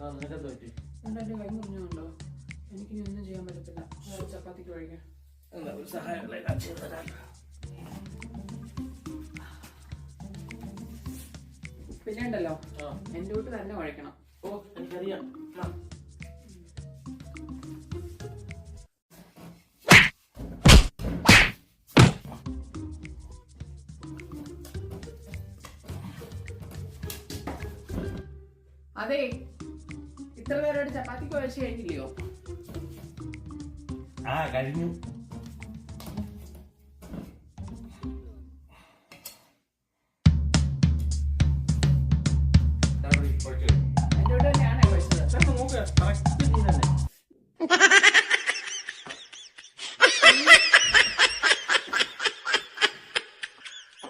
ആ, നിനക്കെന്ത് പറ്റി? എന്നിട്ട് എന്റെ കൈ മുറിഞ്ഞുണ്ടോ എനിക്ക് ഒന്നും ചെയ്യാൻ പറ്റത്തില്ല. ചപ്പാത്തിക്ക് തരാം. പിന്നെ ഉണ്ടല്ലോ. എന്റെ എന്റെ വീട്ട് തന്നെ വഴിക്കണം. ഓ, എനിക്കറിയാം. അതെ. ഇത്ര നേരമായിട്ട് ചപ്പാത്തി കുഴച്ച് കഴിഞ്ഞില്ലയോ? ആ കഴിഞ്ഞു.